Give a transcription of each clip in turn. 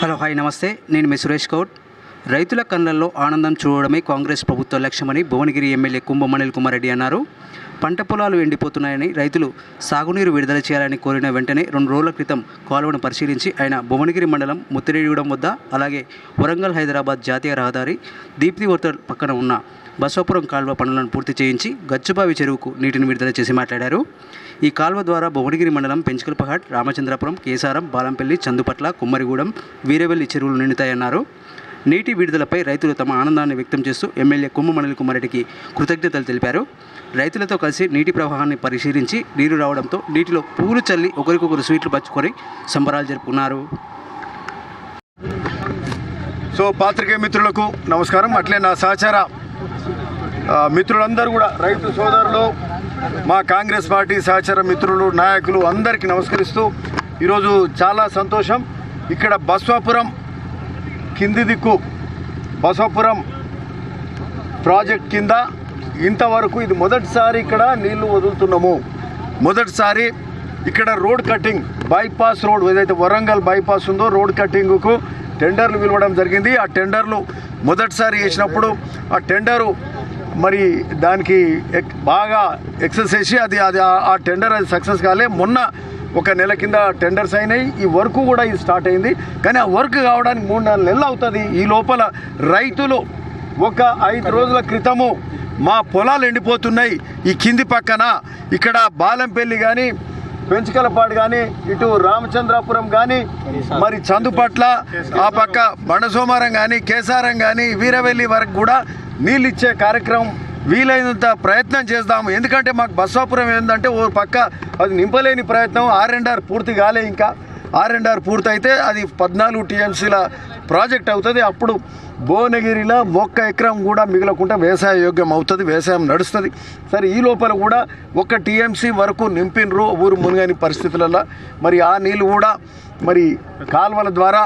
Hello hi నమస్తే. నేను మీ సురేష్ గౌడ్. రైతుల కళ్ళల్లో ఆనందం చూడడమే కాంగ్రెస్ ప్రభుత్వ లక్ష్యమని భువనగిరి ఎమ్మెల్యే కుంభం అనిల్ కుమార్ రెడ్డి అన్నారు. పంట పొలాలు ఎండిపోతున్నాయని రైతులు సాగునీరు విడుదల చేయాలని కోరిన వెంటనే రెండు రోజుల క్రితం కాలువను పరిశీలించి ఆయన భువనగిరి మండలం ముత్తిరెడ్డిగూడెం వద్ద అలాగే వరంగల్ హైదరాబాద్ జాతీయ రహదారి దీప్తి వర్తల్ పక్కన ఉన్న బసోపురం కాల్వ పనులను పూర్తి చేయించి గచ్చుబావి చెరువుకు నీటిని విడుదల చేసి మాట్లాడారు. ఈ కాల్వ ద్వారా భువనగిరి మండలం పెంచుకల్పహాట్ రామచంద్రపురం కేసారం బాలంపల్లి చందుపట్ల కుమ్మరిగూడెం వీరవెల్లి చెరువులు నిండుతాయన్నారు. నీటి విడుదలపై రైతులు తమ ఆనందాన్ని వ్యక్తం చేస్తూ ఎమ్మెల్యే కుమ్మమణిల్ కుమారెడ్డికి కృతజ్ఞతలు తెలిపారు. రైతులతో కలిసి నీటి ప్రవాహాన్ని పరిశీలించి నీరు రావడంతో నీటిలో పూలు చల్లి ఒకరికొకరు స్వీట్లు పంచుకొని సంబరాలు జరుపుకున్నారు. సో పాత్రికేయ మిత్రులకు నమస్కారం. అట్లే నా సహచార మిత్రులందరూ కూడా రైతు సోదరులు మా కాంగ్రెస్ పార్టీ సహచర మిత్రులు నాయకులు అందరికీ నమస్కరిస్తూ ఈరోజు చాలా సంతోషం. ఇక్కడ బస్వాపురం కింది దిక్కు బసవాపురం ప్రాజెక్ట్ కింద ఇంతవరకు ఇది మొదటిసారి ఇక్కడ నీళ్ళు వదులుతున్నాము. మొదటిసారి ఇక్కడ రోడ్ కటింగ్ బైపాస్ రోడ్ ఏదైతే వరంగల్ బైపాస్ ఉందో రోడ్ కటింగ్కు టెండర్లు పిలవడం జరిగింది. ఆ టెండర్లు మొదటిసారి వేసినప్పుడు ఆ టెండరు మరి దానికి ఎక్- బాగా ఎక్సెస్ చేసి అది అది ఆ- ఆ టెండర్ అది సక్సెస్ కాలే. మొన్న ఒక నెల కింద టెండర్స్ అయినాయి. ఈ వర్క్ కూడా ఇది స్టార్ట్ అయింది. కానీ ఆ వర్క్ కావడానికి మూడు నాలుగు నెలలు అవుతుంది. ఈ లోపల రైతులు ఒక ఐదు రోజుల క్రితము మా పొలాలు ఎండిపోతున్నాయి. ఈ కింది పక్కన ఇక్కడ బాలంపల్లి కానీ పెంచుకలపాడు కానీ ఇటు రామచంద్రాపురం కానీ మరి చందుపట్ల ఆ పక్క బండసోమారం కానీ కేసారం కానీ వీరవెల్లి వరకు కూడా నీళ్ళు ఇచ్చే కార్యక్రమం వీలైనంత ప్రయత్నం చేద్దాం ఎందుకంటే మాకు బస్వాపురం ఏంటంటే ఓ పక్క అది నింపలేని ప్రయత్నం. ఆర్ అండ్ ఆర్ పూర్తి కాలే ఇంకా. ఆర్ అండ్ ఆర్ పూర్తయితే అది పద్నాలుగు టీఎంసీల ప్రాజెక్ట్ అవుతుంది. అప్పుడు భువనగిరిలో ఒక్క ఎకరం కూడా మిగలకుండా వ్యవసాయ యోగ్యం అవుతుంది. వ్యవసాయం నడుస్తుంది. సరే ఈ లోపల కూడా ఒక్క టీఎంసీ వరకు నింపినరు ఊరు మునిగని పరిస్థితులలో మరి ఆ నీళ్ళు కూడా మరి కాల్వల ద్వారా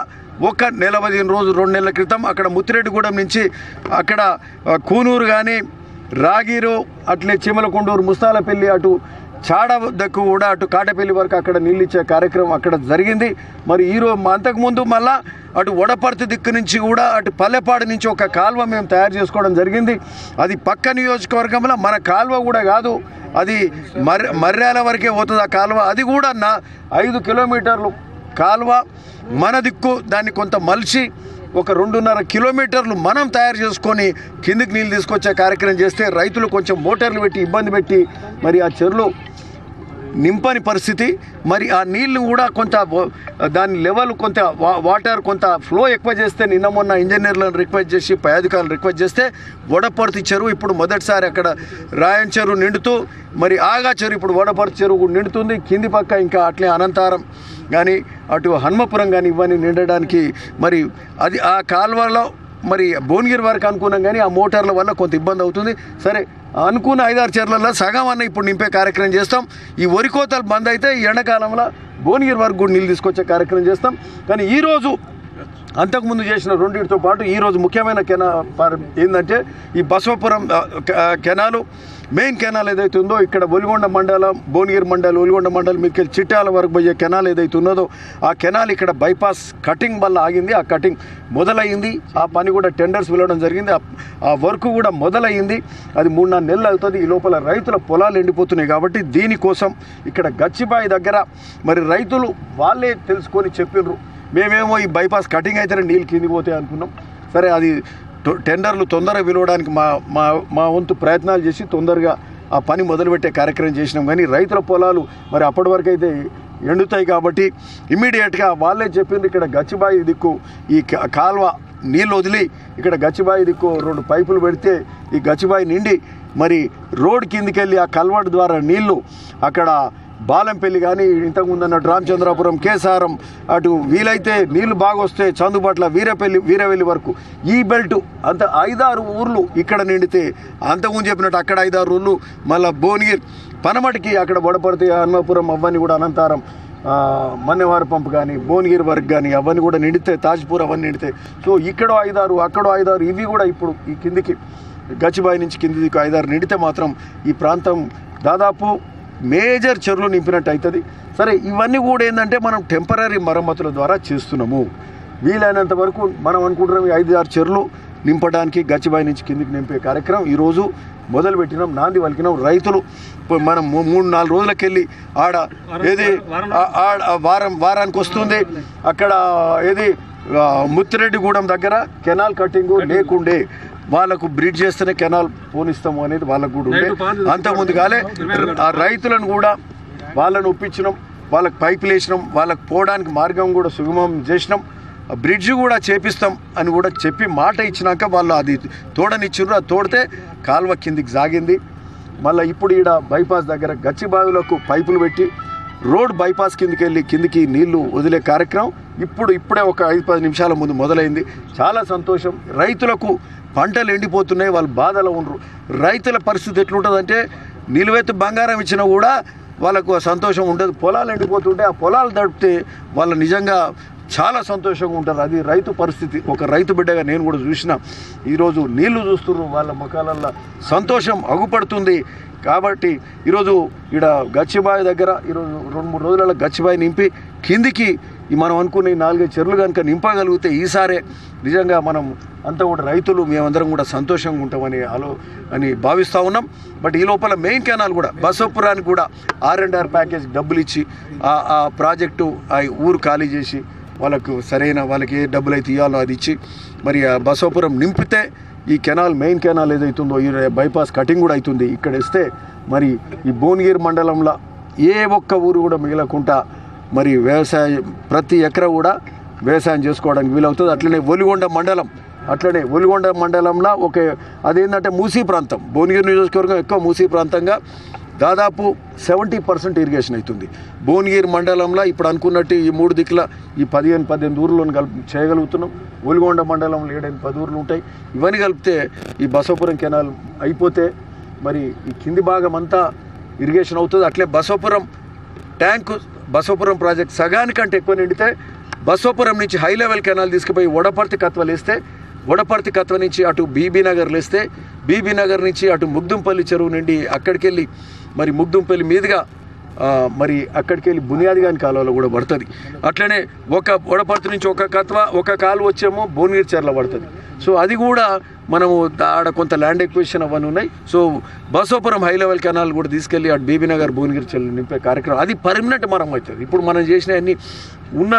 ఒక నెల పదిహేను రోజు రెండు నెలల క్రితం అక్కడ ముత్తిరెడ్డిగూడెం నుంచి అక్కడ కూనూరు కానీ రాగిరు అట్లే చిమలకొండూరు ముస్తాలపల్లి అటు చాడ దక్కు కూడా అటు కాటపల్లి వరకు అక్కడ నీళ్ళు ఇచ్చే కార్యక్రమం అక్కడ జరిగింది. మరి ఈరోజు అంతకుముందు మళ్ళా అటు వడపర్తి దిక్కు నుంచి కూడా అటు పల్లెపాడు నుంచి ఒక కాల్వ మేము తయారు చేసుకోవడం జరిగింది. అది పక్క నియోజకవర్గంలో మన కాల్వ కూడా కాదు అది మర్ మర్యాల వరకే పోతుంది ఆ కాలువ. అది కూడా నా ఐదు కిలోమీటర్లు కాలువ మన దిక్కు దాన్ని కొంత మలిచి ఒక రెండున్నర కిలోమీటర్లు మనం తయారు చేసుకొని కిందికి నీళ్ళు తీసుకొచ్చే కార్యక్రమం చేస్తే రైతులు కొంచెం మోటార్లు పెట్టి ఇబ్బంది పెట్టి మరి ఆ చెరువులు నింపని పరిస్థితి. మరి ఆ నీళ్ళు కూడా కొంత దాని లెవెల్ కొంత వాటర్ కొంత ఫ్లో ఎక్కువ చేస్తే నిన్న మొన్న ఇంజనీర్లను రిక్వెస్ట్ చేసి పై అధికారులు రిక్వెస్ట్ చేస్తే వడపర్తి చెరువు ఇప్పుడు మొదటిసారి అక్కడ రాయన్ చెరువు నిండుతూ మరి ఆగా చెరువు ఇప్పుడు వడపర్తి చెరువు కూడా నిండుతుంది. కింది పక్క ఇంకా అట్లే అనంతారం కానీ అటు హన్మపురం కానీ ఇవన్నీ నిండడానికి మరి అది ఆ కాల్వలో మరి భువనగిరి వరకు అనుకున్నాం కానీ ఆ మోటార్ల వల్ల కొంత ఇబ్బంది అవుతుంది. సరే అనుకున్న ఐదారు చీరలలో సగం అన్న ఇప్పుడు నింపే కార్యక్రమం చేస్తాం. ఈ వరి కోతలు బంద్ అయితే ఈ ఎండాకాలంలో భువనగిరి వరకు కూడా నీళ్ళు తీసుకొచ్చే కార్యక్రమం చేస్తాం. కానీ ఈరోజు అంతకుముందు చేసిన రెండింటితో పాటు ఈరోజు ముఖ్యమైన కెనా ఏంటంటే ఈ బసవపురం కెనాలు మెయిన్ కెనాల్ ఏదైతే ఉందో ఇక్కడ ఒలిగొండ మండలం భువనగిరి మండలం ఒలిగొండ మండలం మీకు చిట్టాల వరకు పోయే కెనాల్ ఏదైతే ఉన్నదో ఆ కెనాల్ ఇక్కడ బైపాస్ కటింగ్ వల్ల ఆగింది. ఆ కటింగ్ మొదలైంది ఆ పని కూడా టెండర్స్ వెళ్ళడం జరిగింది. ఆ- వర్క్ కూడా మొదలైంది అది మూడు నాలుగు నెలలు అవుతుంది. ఈ లోపల రైతుల పొలాలు ఎండిపోతున్నాయి కాబట్టి దీనికోసం ఇక్కడ గచ్చిబాయి దగ్గర మరి రైతులు వాళ్ళే తెలుసుకొని చెప్పినారు. మేమేమో ఈ బైపాస్ కటింగ్ అయితే నీళ్ళు కింది పోతాయి అనుకున్నాం. సరే అది టొ- టెండర్లు తొందరగా పిలవడానికి మా మా మా వంతు ప్రయత్నాలు చేసి తొందరగా ఆ పని మొదలుపెట్టే కార్యక్రమం చేసినాం. కానీ రైతుల పొలాలు మరి అప్పటి వరకు అయితే ఎండుతాయి కాబట్టి ఇమీడియట్గా వాళ్ళే చెప్పింది ఇక్కడ గచ్చిబాయి దిక్కు ఈ క- కాల్వ నీళ్ళు వదిలి ఇక్కడ గచ్చిబాయి దిక్కు రెండు పైపులు పెడితే ఈ గచ్చిబాయి నిండి మరి రోడ్ కిందికి వెళ్ళి ఆ కల్వర్ట్ ద్వారా నీళ్ళు అక్కడ బాలంపల్లి కానీ ఇంతకుముందు అన్నట్టు రామచంద్రాపురం కేసారం అటు వీలైతే నీళ్ళు బాగా వస్తే చందుబాట్ల వీరపల్లి వీరవెల్లి వరకు ఈ బెల్ట్ అంత ఐదారు ఊర్లు ఇక్కడ నిండితే అంతకుముందు చెప్పినట్టు అక్కడ ఐదారు ఊర్లు మళ్ళీ భువనగిరి పనమటికి అక్కడ వడపడితే హన్మాపురం అవన్నీ కూడా అనంతరం మన్నెవారి పంప్ కానీ భువనగిరి వరకు కానీ అవన్నీ కూడా నిండితే తాజ్పూర్ అవన్నీ నిండితే. సో ఇక్కడో ఐదారు అక్కడో ఐదారు ఇవి కూడా ఇప్పుడు ఈ కిందికి గచ్చిబాయి నుంచి కిందికి ఐదారు నిండితే మాత్రం ఈ ప్రాంతం దాదాపు మేజర్ చెరువులు నింపినట్టు అవుతుంది సరే ఇవన్నీ కూడా ఏంటంటే మనం టెంపరీ మరమ్మతుల ద్వారా చేస్తున్నాము. వీలైనంత వరకు మనం అనుకుంటున్నాం ఈ ఐదు ఆరు చెర్లు నింపడానికి గచ్చిబాయి నుంచి కిందికి నింపే కార్యక్రమం. ఈరోజు మొదలు పెట్టినాం నాంది వలికినాం. రైతులు మనం మూడు నాలుగు రోజులకి వెళ్ళి ఆడ ఏది వారం వారానికి వస్తుంది అక్కడ ఏది ముత్తిరెడ్డిగూడెం దగ్గర కెనాల్ కటింగ్ లేకుండే వాళ్ళకు బ్రిడ్జ్ చేస్తేనే కెనాల్ పోనిస్తాము అనేది వాళ్ళకు కూడా ఉండే. అంతకుముందు కాలే ఆ రైతులను కూడా వాళ్ళని ఒప్పించినాం వాళ్ళకి పైపులు వేసినాం వాళ్ళకి పోవడానికి మార్గం కూడా సుగమం చేసినాం. ఆ బ్రిడ్జ్ కూడా చేపిస్తాం అని కూడా చెప్పి మాట ఇచ్చినాక వాళ్ళు అది తోడనిచ్చిండ్రు అది తోడితే కాలువ కిందికి సాగింది. మళ్ళీ ఇప్పుడు ఈడ బైపాస్ దగ్గర గచ్చిబావిలకు పైపులు పెట్టి రోడ్ బైపాస్ కిందికి వెళ్ళి కిందికి నీళ్ళు వదిలే కార్యక్రమం. ఇప్పుడు ఇప్పుడే ఒక ఐదు పది నిమిషాల ముందు మొదలైంది. చాలా సంతోషం. రైతులకు పంటలు ఎండిపోతున్నాయి వాళ్ళు బాధలో ఉండరు. రైతుల పరిస్థితి ఎట్లుంటుందంటే నిలువెత్తు బంగారం ఇచ్చినా కూడా వాళ్ళకు ఆ సంతోషం ఉండదు. పొలాలు ఎండిపోతుంటే ఆ పొలాలు దడిపితే వాళ్ళు నిజంగా చాలా సంతోషంగా ఉంటారు. అది రైతు పరిస్థితి. ఒక రైతు బిడ్డగా నేను కూడా చూసిన ఈరోజు నీళ్ళు చూస్తున్నారు. వాళ్ళ ముఖాలల్లో సంతోషం అగుపడుతుంది. కాబట్టి ఈరోజు ఈడ గచ్చిబాయి దగ్గర ఈరోజు రెండు మూడు రోజులలో గచ్చిబాయి నింపి కిందికి ఈ మనం అనుకునే ఈ నాలుగైదు చెరువులు కనుక నింపగలిగితే ఈసారే నిజంగా మనం అంతా కూడా రైతులు మేమందరం కూడా సంతోషంగా ఉంటామని ఆలో అని భావిస్తూ ఉన్నాం. బట్ ఈ లోపల మెయిన్ కెనాల్ కూడా బసవపురానికి కూడా ఆర్ అండ్ ఆర్ ప్యాకేజ్ డబ్బులు ఇచ్చి ఆ ఆ ప్రాజెక్టు ఆ ఊరు ఖాళీ చేసి వాళ్ళకు సరైన వాళ్ళకి ఏ డబ్బులు అయితే ఇవ్వాలో అది ఇచ్చి మరి ఆ బసవపురం నింపితే ఈ కెనాల్ మెయిన్ కెనాల్ ఏదైతుందో ఈ బైపాస్ కటింగ్ కూడా అవుతుంది ఇక్కడ ఇస్తే మరి ఈ భువనగిరి మండలంలో ఏ ఒక్క ఊరు కూడా మిగలకుండా మరి వ్యవసాయం ప్రతి ఎకరా కూడా వ్యవసాయం చేసుకోవడానికి వీలవుతుంది. అట్లనే ఒలిగొండ మండలం అట్లనే ఒలిగొండ మండలంలో ఒక అదేంటంటే మూసీ ప్రాంతం భువనగిరి నియోజకవర్గం ఎక్కువ మూసీ ప్రాంతంగా దాదాపు సెవెంటీ పర్సెంట్ ఇరిగేషన్ అవుతుంది. భువనగిరి మండలంలో ఇప్పుడు అనుకున్నట్టు ఈ మూడు దిక్కుల ఈ పదిహేను పద్దెనిమిది ఊర్లను కలిపి చేయగలుగుతున్నాం. ఒలిగొండ మండలంలో ఏడైనా పది ఊర్లు ఉంటాయి. ఇవన్నీ కలిపితే ఈ బసవపురం కెనాల్ అయిపోతే మరి ఈ కింది భాగం అంతా ఇరిగేషన్ అవుతుంది. అట్లే బసవపురం ట్యాంకు బసవపురం ప్రాజెక్ట్ సగానికంటే ఎక్కువ నిండితే బసవపురం నుంచి హై లెవెల్ కెనాల్ తీసుకుపోయి వడపర్తి కత్వలు వేస్తే వడపర్తి కత్వ నుంచి అటు బీబీనగర్ లేస్తే బీబీ నగర్ నుంచి అటు ముగ్దుంపల్లి చెరువు నుండి అక్కడికి వెళ్ళి మరి ముగ్దుంపల్లి మీదుగా మరి అక్కడికి వెళ్ళి బునియాదిగాని కాలువలో కూడా పడుతుంది. అట్లనే ఒక వడపర్తి నుంచి ఒక కత్వ ఒక కాలు వచ్చేమో భువనగిరి చెర్ల పడుతుంది. సో అది కూడా మనము ఆడ కొంత ల్యాండ్ ఎక్విజిషన్ అవన్నీ ఉన్నాయి. So Basopuram high level canal కూడా తీసుకెళ్ళి అటు బీబీ నగర్ భువనగిరి చెల్లి నింపే కార్యక్రమం. అది పర్మనెంట్ మనం అవుతుంది. ఇప్పుడు మనం చేసిన అన్ని ఉన్న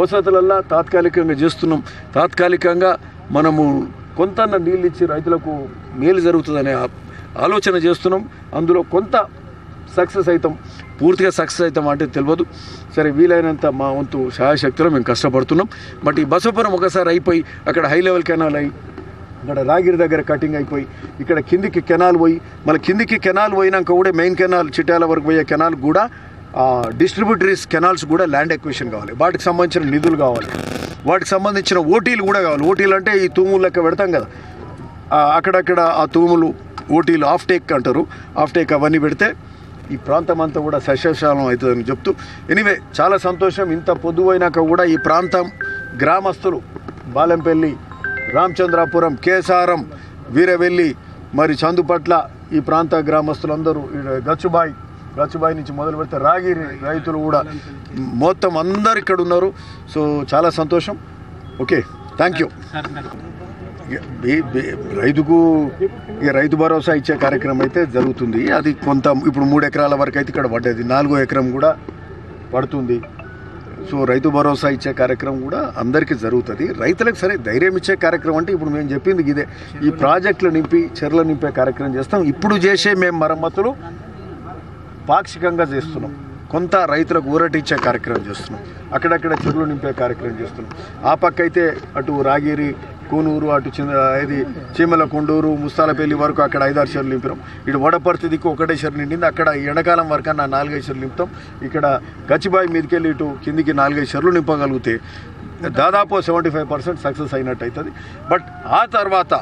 వసతులల్లా తాత్కాలికంగా చేస్తున్నాం. తాత్కాలికంగా మనము కొంత నీళ్ళు ఇచ్చి రైతులకు మేలు జరుగుతుందనే ఆలోచన చేస్తున్నాం. అందులో కొంత సక్సెస్ అవుతాం. పూర్తిగా సక్సెస్ అవుతాం అంటే తెలియదు సరే వీలైనంత మా వంతు సహాయశక్తిలో మేము కష్టపడుతున్నాం. బట్ ఈ బసవపురం ఒకసారి అయిపోయి అక్కడ హై లెవెల్ కెనాల్ అయి అక్కడ రాగిరి దగ్గర కటింగ్ అయిపోయి ఇక్కడ కిందికి కెనాల్ పోయి మళ్ళీ కిందికి కెనాల్ పోయినాక కూడా మెయిన్ కెనాల్ చిట్యాల వరకు పోయే కెనాల్ కూడా డిస్ట్రిబ్యూటరీస్ కెనాల్స్ కూడా ల్యాండ్ ఎక్విషన్ కావాలి. వాటికి సంబంధించిన నిధులు కావాలి. వాటికి సంబంధించిన ఓటీలు కూడా కావాలి. ఓటీలు అంటే ఈ తూములు లెక్క పెడతాం కదా. అక్కడక్కడ ఆ తూములు ఓటీలు ఆఫ్ టేక్ అంటారు. ఆఫ్ టేక్ అవన్నీ పెడితే ఈ ప్రాంతం అంతా కూడా సస్యశాలం అవుతుందని చెప్తూ ఎనీవే చాలా సంతోషం. ఇంత పొద్దువైనాక కూడా ఈ ప్రాంతం గ్రామస్తులు బాలెంపల్లి రామచంద్రాపురం కేసారం వీరవెల్లి మరి చందుపట్ల ఈ ప్రాంత గ్రామస్తులందరూ ఈడ గచ్చుబాయి గచ్చుబాయి నుంచి మొదలు పెడితే రాగిరి రైతులు కూడా మొత్తం అందరు ఇక్కడ ఉన్నారు. సో చాలా సంతోషం. Okay thank you. రైతుకు ఇక రైతు భరోసా ఇచ్చే కార్యక్రమం అయితే జరుగుతుంది. అది కొంత ఇప్పుడు మూడు ఎకరాల వరకు అయితే ఇక్కడ పడ్డది. నాలుగో ఎకరం కూడా పడుతుంది. సో రైతు భరోసా ఇచ్చే కార్యక్రమం కూడా అందరికీ జరుగుతుంది. రైతులకు సరే ధైర్యం ఇచ్చే కార్యక్రమం అంటే ఇప్పుడు మేము చెప్పింది ఇదే. ఈ ప్రాజెక్టులు నింపి చెర్లు నింపే కార్యక్రమం చేస్తాం. ఇప్పుడు చేసే మేము మరమ్మతులు పాక్షికంగా చేస్తున్నాం. కొంత రైతులకు ఊరటిచ్చే కార్యక్రమం చేస్తున్నాం. అక్కడక్కడ చెరువులు నింపే కార్యక్రమం చేస్తున్నాం. ఆ పక్క అయితే అటు రాగిరి కూనూరు అటు చిన్న ఇది చీమల కొండూరు ముస్తాలపల్లి వరకు అక్కడ ఐదారు చెరువులు నింపినాం. ఇటు వడపర్తి దిక్కు ఒకటే చెరువు నిండింది. అక్కడ ఎండాకాలం వరకు నా నాలుగైదు చెరువులు నింపుతాం. ఇక్కడ గచ్చిబాయి మీదకి వెళ్ళి ఇటు కిందికి నాలుగైదు చెరువులు నింపగలిగితే దాదాపు సెవెంటీ ఫైవ్ పర్సెంట్ సక్సెస్ అయినట్టు అవుతుంది. బట్ ఆ తర్వాత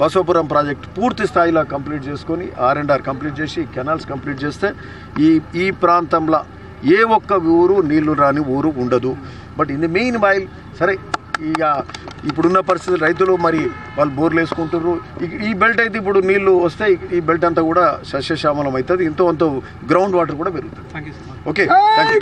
బసవపురం ప్రాజెక్ట్ పూర్తి స్థాయిలో కంప్లీట్ చేసుకొని ఆర్ అండ్ ఆర్ కంప్లీట్ చేసి కెనాల్స్ కంప్లీట్ చేస్తే ఈ ఈ ప్రాంతంలో ఏ ఒక్క ఊరు నీళ్ళు రాని ఊరు ఉండదు. But in the meanwhile సరే ఇక ఇప్పుడున్న పరిస్థితి రైతులు మరి వాళ్ళు బోర్లు వేసుకుంటారు ఈ- బెల్ట్ అయితే ఇప్పుడు నీళ్ళు వస్తే ఈ బెల్ట్ అంతా కూడా సస్యశ్యామలం అవుతుంది. ఇంతో అంతో గ్రౌండ్ వాటర్ కూడా పెరుగుతుంది. Okay thank you